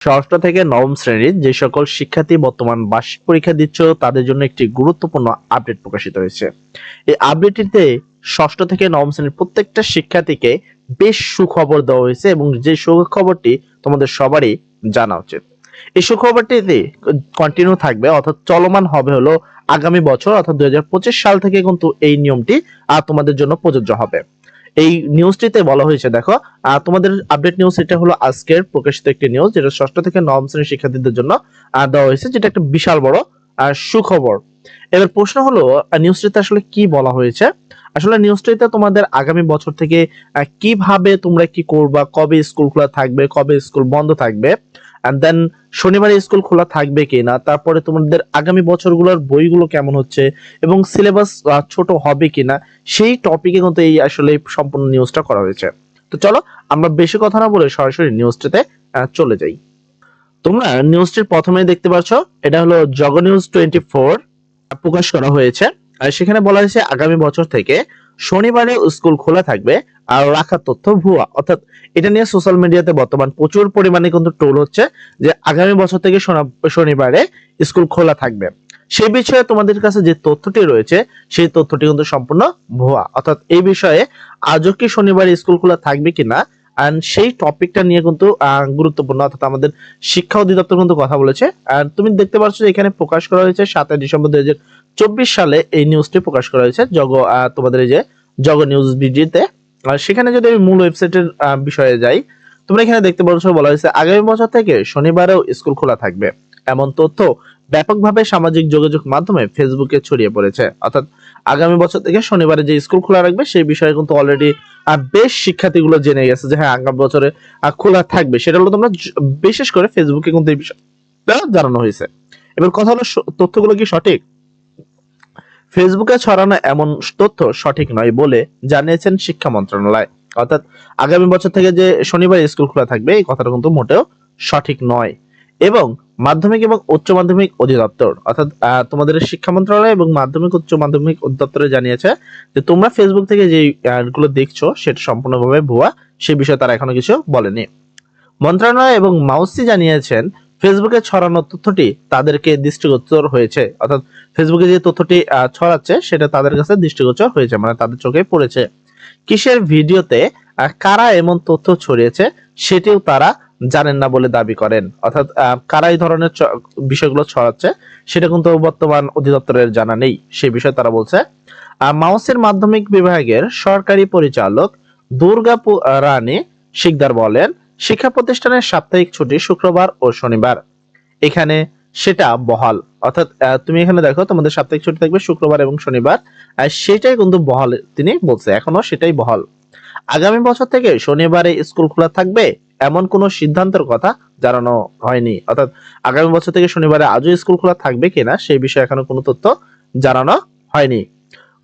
ষষ্ঠ থেকে নবম শ্রেণির যে সকল শিক্ষার্থী বর্তমান বার্ষিক পরীক্ষা দিচ্ছ, তাদের জন্য একটি গুরুত্বপূর্ণ আপডেট প্রকাশিত হয়েছে। এই আপডেটটিতে ষষ্ঠ থেকে নবম শ্রেণির প্রত্যেকটা শিক্ষার্থীকে বেশ সুখবর দেওয়া হয়েছে এবং যে সুখবরটি তোমাদের সবারই জানা উচিত। এই সুখবরটিতে কন্টিনিউ থাকবে, অর্থাৎ চলমান হবে হলো আগামী বছর, অর্থাৎ দুই হাজার পঁচিশ সাল থেকে কিন্তু এই নিয়মটি আর তোমাদের জন্য প্রযোজ্য হবে। এই নিউজটিতে বলা হয়েছে দেখো তোমাদের আপডেট নিউজ এটা হলো আজকের প্রকাশিত একটি নিউজ যেটা ষষ্ঠ থেকে নবম শ্রেণির শিক্ষার্থীদের জন্য দেওয়া হয়েছে যেটা একটা বিশাল বড় আহ, সুখবর। এবার প্রশ্ন হলো নিউজটিতে আসলে কি বলা হয়েছে? আসলে নিউজটিতে তোমাদের আগামী বছর থেকে কীভাবে তোমরা কি করবা কবে স্কুল খোলা থাকবে কবে স্কুল বন্ধ থাকবে? এন্ড দেন শনিবারে স্কুল খোলা থাকবে কিনা, তারপরে তোমাদের আগামী বছরগুলোর বইগুলো কেমন হচ্ছে, এবং সিলেবাস ছোট হবে কিনা, সেই টপিকে কিন্তু এই আসলে সম্পূর্ণ নিউজটা করা হয়েছে। তো চলো, আমরা বেশি কথা না বলে সরাসরি নিউজটাতে চলে যাই। তোমরা নিউজটির প্রথমে দেখতে পাচ্ছ এটা হলো জগ নিউজ টোয়েন্টি ফোর প্রকাশ করা হয়েছে। সেখানে বলা হয়েছে আগামী বছর থেকে শনিবারে স্কুল খোলা থাকবে আর রাখার তথ্য ভুয়া। অর্থাৎ এটা নিয়ে সোশ্যাল মিডিয়াতে বর্তমান প্রচুর পরিমাণে কিন্তু টোল হচ্ছে যে আগামী বছর থেকে শনিবারে স্কুল খোলা থাকবে। সেই বিষয়ে তোমাদের কাছে যে তথ্যটি রয়েছে, সেই তথ্যটি কিন্তু সম্পূর্ণ ভুয়া। অর্থাৎ এই বিষয়ে আজও কি শনিবারে স্কুল খোলা থাকবে কিনা আর সেই টপিকটা নিয়ে কিন্তু গুরুত্বপূর্ণ। অর্থাৎ আমাদের শিক্ষা অধিদপ্তর কিন্তু কথা বলেছে। আর তুমি দেখতে পাচ্ছ যে এখানে প্রকাশ করা হয়েছে সাতই ডিসেম্বর দুই চব্বিশ সালে এই নিউজটি প্রকাশ করা হয়েছে। জগ তোমাদের এই যে জগ নিউজ বিডিতে সেখানে যদি আমি মূল ওয়েবসাইটের বিষয়ে যাই, তোমরা এখানে দেখতে পাচ্ছ বলা হয়েছে, আগামী বছর থেকে শনিবারেও স্কুল খোলা থাকবে। এমন তথ্য ব্যাপকভাবে সামাজিক যোগাযোগ মাধ্যমে ফেসবুকে ছড়িয়ে পড়েছে। অর্থাৎ আগামী বছর থেকে শনিবারে যে স্কুল খোলা রাখবে, সেই বিষয়ে কিন্তু অলরেডি বেশ শিক্ষার্থীগুলো জেনে গেছে যে হ্যাঁ আগামী বছরে খোলা থাকবে। সেটা হলো তোমরা বিশেষ করে ফেসবুকে কিন্তু এই বিষয়টা জানানো হয়েছে। এবার কথা হলো তথ্যগুলো কি সঠিক? ফেসবুকে ছড়ানো এমন তথ্য সঠিক নয় বলে জানিয়েছেন শিক্ষা মন্ত্রণালয়। অর্থাৎ আগামী বছর থেকে যে শনিবার স্কুল খোলা থাকবে, এই কথাটা কিন্তু মোটেও সঠিক নয়। এবং মাধ্যমিক এবং উচ্চ মাধ্যমিক অধিদপ্তর, অর্থাৎ তোমাদের শিক্ষা মন্ত্রণালয় এবং মাধ্যমিক, উচ্চ মাধ্যমিক অধিদপ্তরে জানিয়েছে যে তোমরা ফেসবুক থেকে যে গুলো দেখছ, সেটা সম্পূর্ণভাবে ভুয়া, সে বিষয়ে তারা এখনও কিছু বলেনি। মন্ত্রণালয় এবং মাউসি জানিয়েছেন ফেসবুকে ছড়ানো তথ্যটি তাদেরকে দৃষ্টিগোচর হয়েছে। অর্থাৎ ফেসবুকে যে তথ্যটি ছড়াচ্ছে সেটা তাদের কাছে দৃষ্টিগোচর হয়েছে মানে তাদের চোখে পড়েছে। কিসের ভিডিওতে কারা এমন তথ্য ছড়িয়েছে সেটিও তারা জানেন না বলে দাবি করেন। অর্থাৎ কারা এই ধরনের বিষয়গুলো ছড়াচ্ছে সেটা কিন্তু বর্তমান অধিদপ্তরের জানা নেই। সে বিষয়ে তারা বলছে মাউসের মাধ্যমিক বিভাগের সরকারি পরিচালক দুর্গা পু- আহ, রানী শিকদার বলেন শিক্ষা প্রতিষ্ঠানের সাপ্তাহিক ছুটি শুক্রবার ও শনিবার। এখানে সেটা বহাল। অর্থাৎ তুমি এখানে দেখো, তোমাদের সাপ্তাহিক ছুটি থাকবে শুক্রবার এবং শনিবার। আর সেটাই কিন্তু বহাল, তিনি বলছে এখনও সেটাই বহাল। আগামী বছর থেকে শনিবারে স্কুল খোলা থাকবে এমন কোনো সিদ্ধান্তের কথা জানানো হয়নি। অর্থাৎ, আগামী বছর থেকে শনিবারে আজও স্কুল খোলা থাকবে কিনা সেই বিষয়ে এখনও কোনো তথ্য জানানো হয়নি।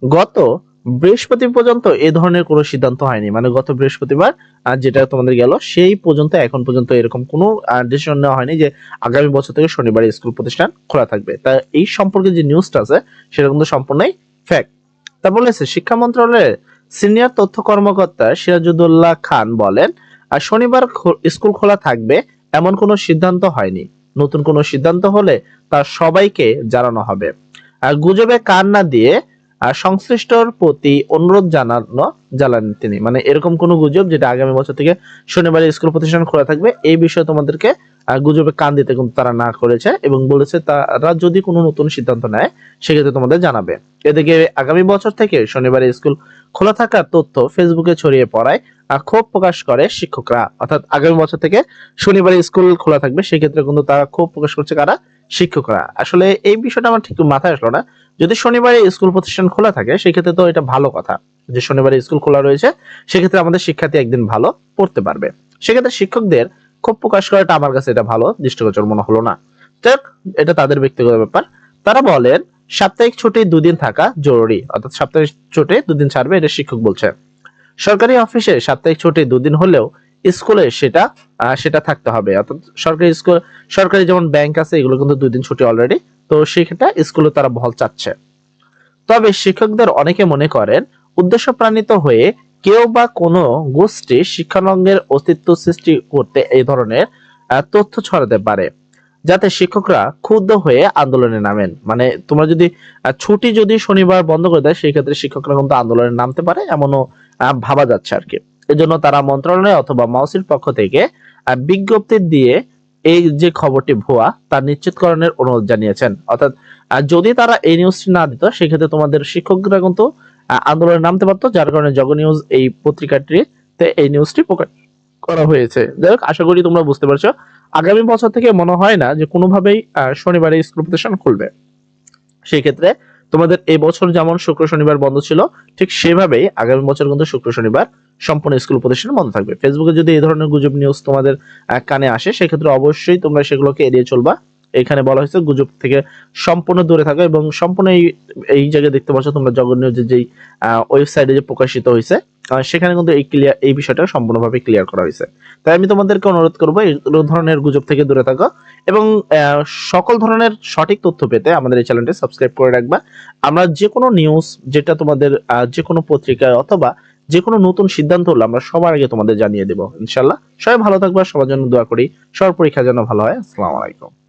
গত বৃহস্পতি পর্যন্ত এ ধরনের কোনো সিদ্ধান্ত হয়নি। মানে গত বৃহস্পতিবার যেটা তোমাদের গেল, সেই পর্যন্ত, এখন পর্যন্ত এরকম কোনো ডিসিশন নেওয়া হয়নি যে আগামী বছর থেকে শনিবারে স্কুল প্রতিষ্ঠান খোলা থাকবে। তা এই সম্পর্কে যে নিউজটা আছে, সেটা কিন্তু সম্পূর্ণই ফ্যাক্ট তা বলেছে, শিক্ষা মন্ত্রণালয়ের সিনিয়র তথ্য কর্মকর্তা সিরাজুদ্দৌল্লাহ খান বলেন আর শনিবার স্কুল খোলা থাকবে, এমন কোনো সিদ্ধান্ত হয়নি। নতুন কোনো সিদ্ধান্ত হলে তা সবাইকে জানানো হবে। আর গুজবে কান না দিয়ে আর সংশ্লিষ্টর প্রতি অনুরোধ জানানো জানান তিনি। মানে এরকম কোনো গুজব যেটা আগামী বছর থেকে শনিবার স্কুল প্রতিষ্ঠান খোলা থাকবে, এই বিষয়ে তোমাদেরকে গুজবে কান দিতে কিন্তু তারা না করেছে এবং বলেছে তারা যদি কোনো নতুন সিদ্ধান্ত নেয়, সেক্ষেত্রে তোমাদের জানাবে। এদিকে আগামী বছর থেকে শনিবারে স্কুল খোলা থাকার তথ্য ফেসবুকে ছড়িয়ে পড়ায় ক্ষোভ প্রকাশ করে শিক্ষকরা। অর্থাৎ আগামী বছর থেকে শনিবার স্কুল খোলা থাকবে, সেক্ষেত্রে কিন্তু তারা ক্ষোভ প্রকাশ করছে কারা? শিক্ষকরা। আসলে এই বিষয়টা আমার ঠিক মাথায় আসলো না। যদি শনিবারে স্কুল প্রতিষ্ঠান খোলা থাকে, সেক্ষেত্রে তো এটা ভালো কথা। যে শনিবারে স্কুল খোলা রয়েছে, সেক্ষেত্রে আমাদের শিক্ষার্থী একদিন ভালো পড়তে পারবে। সেক্ষেত্রে শিক্ষকদের ক্ষোভ প্রকাশ করাটা আমার কাছে এটা ভালো, দৃষ্টিগোচর মনে হলো না। এটা তাদের ব্যক্তিগত ব্যাপার। তারা বলেন, সাপ্তাহিক ছুটি দুদিন থাকা জরুরি, অর্থাৎ সাপ্তাহিক ছুটি দুদিন ছাড়বে, এটা শিক্ষক বলছে। সরকারি অফিসে সাপ্তাহিক ছুটি দুদিন হলেও স্কুলে সেটা সেটা থাকতে হবে। অর্থাৎ সরকারি স্কুল, সরকারি যেমন ব্যাংক আছে, এগুলো কিন্তু দুই দিন ছুটি অলরেডি তো সেক্ষেত্রে স্কুলে তারা বহাল চাচ্ছে। তবে শিক্ষকদের অনেকে মনে করেন উদ্দেশ্য প্রাণিত হয়ে কেউ বা কোনো গোষ্ঠী শিক্ষানঙ্গের অস্তিত্ব সৃষ্টি করতে এই ধরনের তথ্য ছড়াতে পারে, যাতে শিক্ষকরা ক্ষুব্ধ হয়ে আন্দোলনে নামেন। মানে তোমরা যদি ছুটি যদি শনিবার বন্ধ করে দেয় সেই ক্ষেত্রে শিক্ষকরা কিন্তু আন্দোলনে নামতে পারে, এমনও ভাবা যাচ্ছে আর কি এজন্য তারা মন্ত্রণালয় অথবা মাউসির পক্ষ থেকে বিজ্ঞপ্তি দিয়ে এই যে খবরটি ভুয়া, তা নিশ্চিতকরণের অনুরোধ জানিয়েছেন। অর্থাৎ যদি তারা এই নিউজটি না দিত, সেক্ষেত্রে তোমাদের শিক্ষকরা কিন্তু আন্দোলনে নামতে পারতো, যার কারণে জগ নিউজ এই পত্রিকাটিতে এই নিউজটি প্রকাশ করা হয়েছে। যাই হোক, আশা করি তোমরা বুঝতে পারছ। আগামী বছর থেকে মনে হয় না যে কোনোভাবেই শনিবারে স্কুল প্রতিষ্ঠান খুলবে। সেই ক্ষেত্রে তোমাদের এই বছর যেমন শুক্র, শনিবার বন্ধ ছিল, ঠিক সেভাবেই আগামী বছর কিন্তু শুক্র, শনিবার সম্পূর্ণ স্কুল প্রতিষ্ঠান বন্ধ থাকবে। ফেসবুকে যদি এই ধরনের গুজব নিউজ তোমাদের কানে আসে, সেক্ষেত্রে অবশ্যই তোমরা সেগুলোকে এড়িয়ে চলবা। এখানে বলা হয়েছে, গুজব থেকে সম্পূর্ণ দূরে থাকো এবং সম্পূর্ণ এই এই জায়গায় দেখতে পাচ্ছ তোমরা জগৎ নিউজের যেই ওয়েবসাইটে যে প্রকাশিত হয়েছে সেখানে কিন্তু এই ক্লিয়ার এই বিষয়টা সম্পূর্ণভাবে ক্লিয়ার করা হয়েছে। তাই আমি তোমাদেরকে অনুরোধ করব, এই ধরনের গুজব থেকে দূরে থাকো এবং সকল ধরনের সঠিক তথ্য পেতে আমাদের এই চ্যানেলটি সাবস্ক্রাইব করে রাখবা। আমরা যে কোনো নিউজ যেটা তোমাদের যে কোনো পত্রিকায় অথবা যে কোনো নতুন সিদ্ধান্ত হলো আমরা সবার আগে তোমাদের জানিয়ে দেবো। ইনশাল্লাহ সবাই ভালো থাকবা, সবার জন্য দোয়া করি সবার পরীক্ষা যেন ভালো হয়। আসসালামু আলাইকুম।